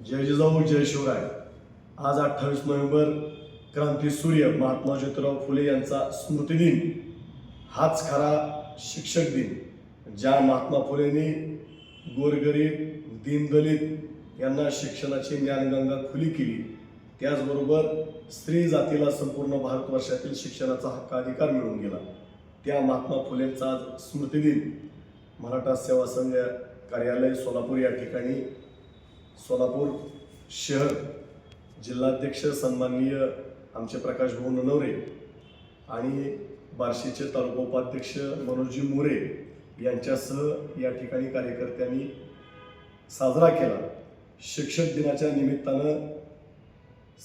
जय जिजाऊ जय शिवराय आज अठ्ठावीस नोव्हेंबर क्रांती सूर्य महात्मा ज्योतिराव फुले यांचा स्मृतिदिन हाच खरा शिक्षक दिन. ज्या महात्मा फुलेंनी गोरगरीब दीनदलित यांना शिक्षणाची ज्ञानगंगा खुली केली त्याचबरोबर स्त्री जातीला संपूर्ण भारतवर्षातील शिक्षणाचा हक्क अधिकार मिळून गेला. त्या महात्मा फुलेंचा आज स्मृतिदिन मराठा सेवा संघ कार्यालय सोलापूर या ठिकाणी सोलापूर शहर जिल्हाध्यक्ष सन्माननीय आमचे प्रकाश भाऊ ननवरे आणि बार्शीचे तालुका उपाध्यक्ष मनोजी मोरे यांच्यासह या ठिकाणी कार्यकर्त्यांनी साजरा केला. शिक्षक दिनाच्या निमित्तानं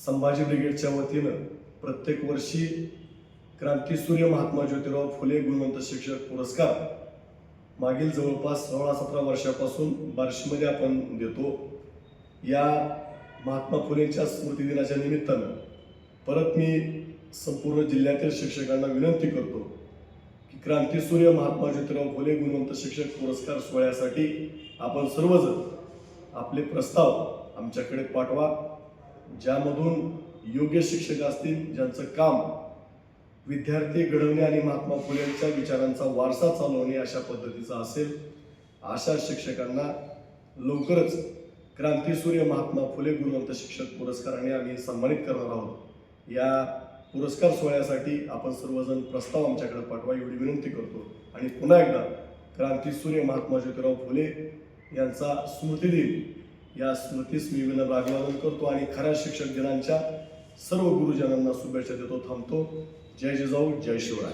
संभाजी ब्रिगेडच्या वतीनं प्रत्येक वर्षी क्रांतीसूर्य महात्मा ज्योतिराव फुले गुणवंत शिक्षक पुरस्कार मागील जवळपास सोळा सतरा वर्षापासून बार्शीमध्ये आपण देतो. या महात्मा फुलेंच्या स्मृतिदिनाच्या निमित्तानं परत मी संपूर्ण जिल्ह्यातील शिक्षकांना विनंती करतो की क्रांतीसूर्य महात्मा ज्योतिराव फुले गुणवंत शिक्षक पुरस्कार सोहळ्यासाठी आपण सर्वजण आपले प्रस्ताव आमच्याकडे पाठवा ज्यामधून योग्य शिक्षक असतील ज्यांचं काम विद्यार्थी घडवणे आणि महात्मा फुलेंच्या विचारांचा वारसा चालवणे अशा पद्धतीचा असेल अशा शिक्षकांना लवकरच क्रांतीसूर्य महात्मा फुले गुणवंत शिक्षक पुरस्काराने आम्ही सन्मानित करणार आहोत. या पुरस्कार सोहळ्यासाठी आपण सर्वजण प्रस्ताव आमच्याकडे पाठवा एवढी विनंती करतो. आणि पुन्हा एकदा क्रांतीसूर्य महात्मा ज्योतिराव फुले यांचा स्मृतिदिन या स्मृतीस मी विनम्र अभिवादन करतो आणि खऱ्या शिक्षक दिनांच्या सर्व गुरुजनांना शुभेच्छा देतो थांबतो. जय जिजाऊ जय शिवराय.